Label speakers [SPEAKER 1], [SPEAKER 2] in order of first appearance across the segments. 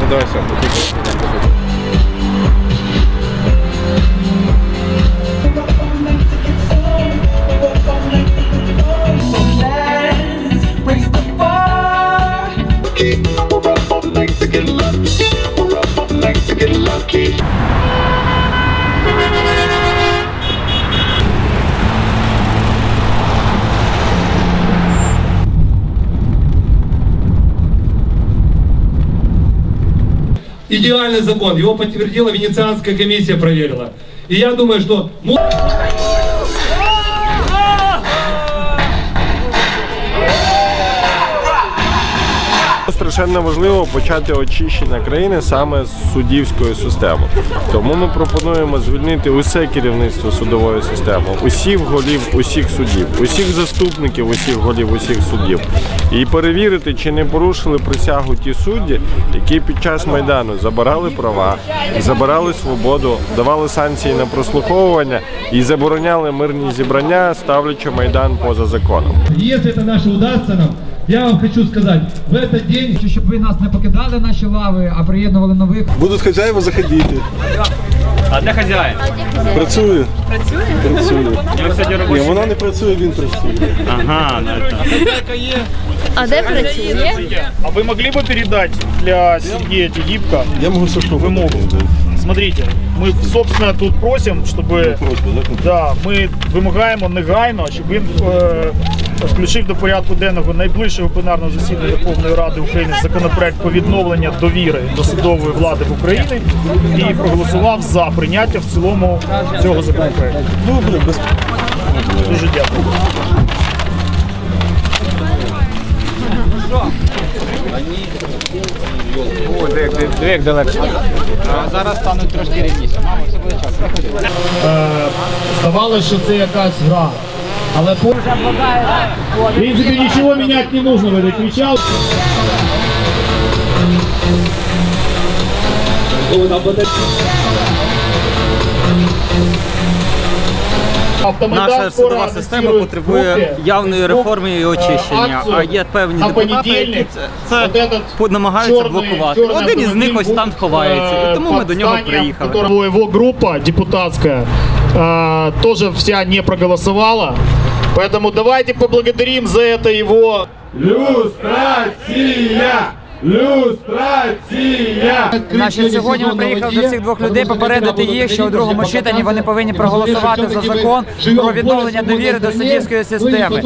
[SPEAKER 1] Ну давай все, Lucky.
[SPEAKER 2] Идеальный закон. Его подтвердила Венецианская комиссия, проверила. И я думаю, что...
[SPEAKER 1] Страшенно важливо почати очищення країни саме з суддівської системи. Тому ми пропонуємо звільнити усе керівництво судової системи, усіх голів, усіх суддів, усіх заступників, усіх голів, усіх суддів, і перевірити, чи не порушили присягу ті судді, які під час майдану забирали права, забирали свободу, давали санкції на прослуховування і забороняли мирні зібрання, ставлячи майдан поза законом.
[SPEAKER 2] Если это наше удастся нам, я вам хочу сказать, в этот день
[SPEAKER 3] Хочу, щоб ви нас не покидали наші лави, а приєднували нових.
[SPEAKER 4] Будуть хазяїва заходити.
[SPEAKER 5] А де хазяїн?
[SPEAKER 4] Працює. Працює.
[SPEAKER 5] Я сьогодні
[SPEAKER 4] Ні,
[SPEAKER 5] робочий.
[SPEAKER 4] вона не працює, він працює.
[SPEAKER 5] Ага, ну это.
[SPEAKER 6] А де працює?
[SPEAKER 7] А вы могли бы передать для Сергея Тегибко
[SPEAKER 4] Я можу Сашку
[SPEAKER 7] вымогу? Смотрите, мы, собственно, тут просим, чтобы да, ми вимагаємо негайно, щоб він е, включив до порядку денного найближчого пленарного засідання Верховної Ради України законопроект про відновлення довіри до судової влади в Україні і проголосував за прийняття в цілому цього законопроекту. Дуже дякую.
[SPEAKER 5] Дві далеко. Зараз стануть трошки рівніше.
[SPEAKER 7] Здавалося, що це якась гра. В принципі, нічого міняти не нужно, ви кричав.
[SPEAKER 8] Наша судова система потребує явної реформи і очищення. А є певні депутати, які це, це намагаються блокувати. Один із них ось там ховається, і тому ми до нього приїхали.
[SPEAKER 7] Группа депутатская э, тоже вся не проголосовала. Поэтому давайте поблагодарим за это его
[SPEAKER 3] Значить, сьогодні ми приїхали до цих двох людей попередити їх, що у другому читанні вони повинні проголосувати за закон про відновлення довіри до суддівської системи.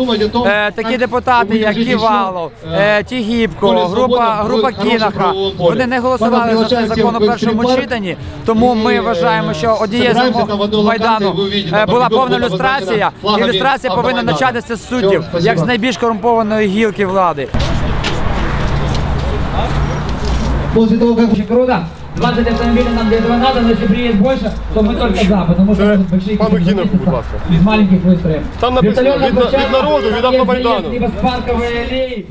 [SPEAKER 3] Е, такі депутати, як Ківалов, е, Тігіпко, група група Кінаха, вони не голосували за цей закон у першому читанні. Тому ми вважаємо, що однією з вимог майдану е, була повна люстрація, і люстрація повинна початися з суддів, як з найбільш корумпованої гілки влади. После того, как очень круто, 20 автомобилей нам для этого надо, но если приедет больше, то мы только за, потому что будут большие
[SPEAKER 1] Пану
[SPEAKER 3] какие-то
[SPEAKER 1] Кинову, будь ласка.
[SPEAKER 3] из маленьких выстроев.
[SPEAKER 1] Там написано,
[SPEAKER 3] Вертолетная
[SPEAKER 1] «Від на- від
[SPEAKER 3] площадка,
[SPEAKER 1] народу, від
[SPEAKER 3] подъезд,
[SPEAKER 1] Автомайдану».
[SPEAKER 3] Либо с парковой аллеи.